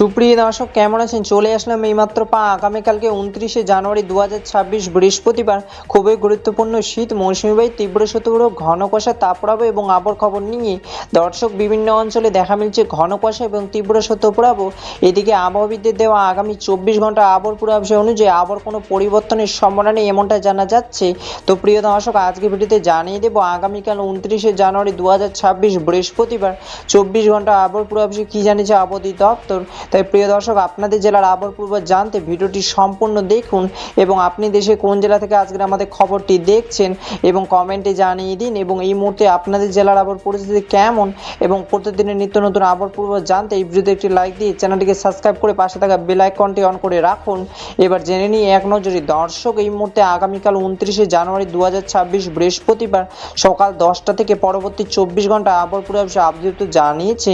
সুপ্রিয় দর্শক, কেমন আছেন? চলে আসলাম এইমাত্র পা আগামীকালকে উনত্রিশে জানুয়ারি দু হাজার ছাব্বিশ বৃহস্পতিবার। খুবই গুরুত্বপূর্ণ শীত মৌসুমী বায়ু তীব্র শত্রু ঘন কুয়াশা তাপপ্রবাহ এবং আবর খবর নিয়ে দর্শক বিভিন্ন অঞ্চলে দেখা মিলছে ঘন কুয়াশা এবং তীব্র শত্রুপ্রবাহ এদিকে আবহাওয়াবিদদের দেওয়া আগামী চব্বিশ ঘণ্টা আবর পূর্বাভাস অনুযায়ী আবর কোনো পরিবর্তনের সম্ভাবনা নেই এমনটা জানা যাচ্ছে। তো প্রিয় দর্শক, আজকে ভিডিওতে জানিয়ে দেবো, আগামীকাল উনত্রিশে জানুয়ারি দু হাজার ছাব্বিশ বৃহস্পতিবার চব্বিশ ঘণ্টা আবহাওয়া পূর্বাভাসে কী জানিয়েছে আবহাওয়া দপ্তর তাই প্রিয় দর্শক, আপনাদের জেলার আবহাওয়া পূর্বাভাস জানতে ভিডিওটি সম্পূর্ণ দেখুন এবং আপনি দেশে কোন জেলা থেকে আজকের আমাদের খবরটি দেখছেন এবং কমেন্টে জানিয়ে দিন এবং এই মুহূর্তে আপনাদের জেলার আবহাওয়ার পরিস্থিতি কেমন এবং প্রতিদিনের নিত্য নতুন আবহাওয়া পূর্বাভাস জানতে এই ভিডিওতে একটি লাইক দিয়ে চ্যানেলটিকে সাবস্ক্রাইব করে পাশে থাকা বেল আইকনটি অন করে রাখুন। এবার জেনে নিই এক নজরে, দর্শক, এই মুহূর্তে আগামীকাল উনত্রিশে জানুয়ারি দু হাজার ছাব্বিশ বৃহস্পতিবার সকাল দশটা থেকে পরবর্তী চব্বিশ ঘণ্টা আবহাওয়া পূর্বাভাসে আপডেট জানিয়েছে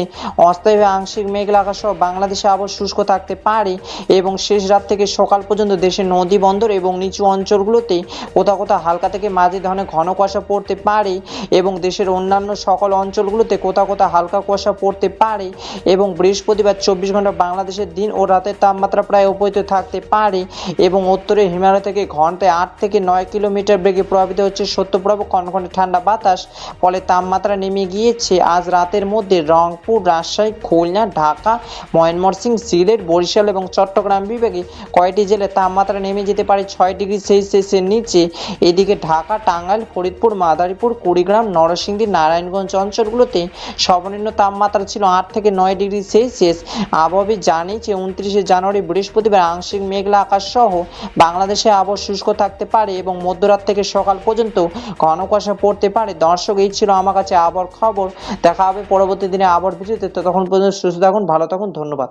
অস্থায়ী আংশিক মেঘলা আকাশ সহ বাংলাদেশে আবহাওয়া শুষ্ক থাকতে পারে এবং শেষ রাত থেকে সকাল পর্যন্ত দেশের নদী বন্দর এবং নিচু অঞ্চলগুলোতে কোথাও কোথাও হালকা থেকে মাঝে ধরনের ঘন কুয়াশা পড়তে পারে এবং দেশের অন্যান্য সকল অঞ্চলগুলোতে কোথাও কোথাও হালকা কুয়াশা পড়তে পারে এবং বৃহস্পতিবার চব্বিশ ঘণ্টা বাংলাদেশের দিন ও রাতের তাপমাত্রা প্রায় উপহিত থাকতে পারে এবং উত্তরে হিমালয় থেকে ঘন্টায় আট থেকে নয় কিলোমিটার বেগে প্রভাবিত হচ্ছে সত্যপ্রভ কনকনে ঠান্ডা বাতাস, ফলে তাপমাত্রা নেমে গিয়েছে। আজ রাতের মধ্যে রংপুর, রাজশাহী, খুলনা, ঢাকা ময়মনসিংহ সিলেট, বরিশাল এবং চট্টগ্রাম বিভাগে কয়টি জেলায় তাপমাত্রা নেমে যেতে পারে ছয় ডিগ্রি সেলসিয়াসের নিচে? এদিকে ঢাকা, টাঙ্গাইল, ফরিদপুর, মাদারীপুর, কুড়িগ্রাম, নরসিংদী, নারায়ণগঞ্জ অঞ্চলগুলোতে সর্বনিম্ন তাপমাত্রা ছিল আট থেকে নয় ডিগ্রি সেলসিয়াস। আবহাওয়া জানিয়েছে, উনত্রিশে জানুয়ারি বৃহস্পতিবার আংশিক মেঘলা আকাশ সহ বাংলাদেশে আবহাওয়া শুষ্ক থাকতে পারে এবং মধ্যরাত থেকে সকাল পর্যন্ত ঘন কুয়াশা পড়তে পারে। দর্শক, এই ছিল আমার কাছে আবার খবর। দেখা হবে পরবর্তী দিনে আবহাওয়ার ভিডিওতে। ততক্ষণ পর্যন্ত সুস্থ থাকুন, ভালো থাকুন, ধন্যবাদ।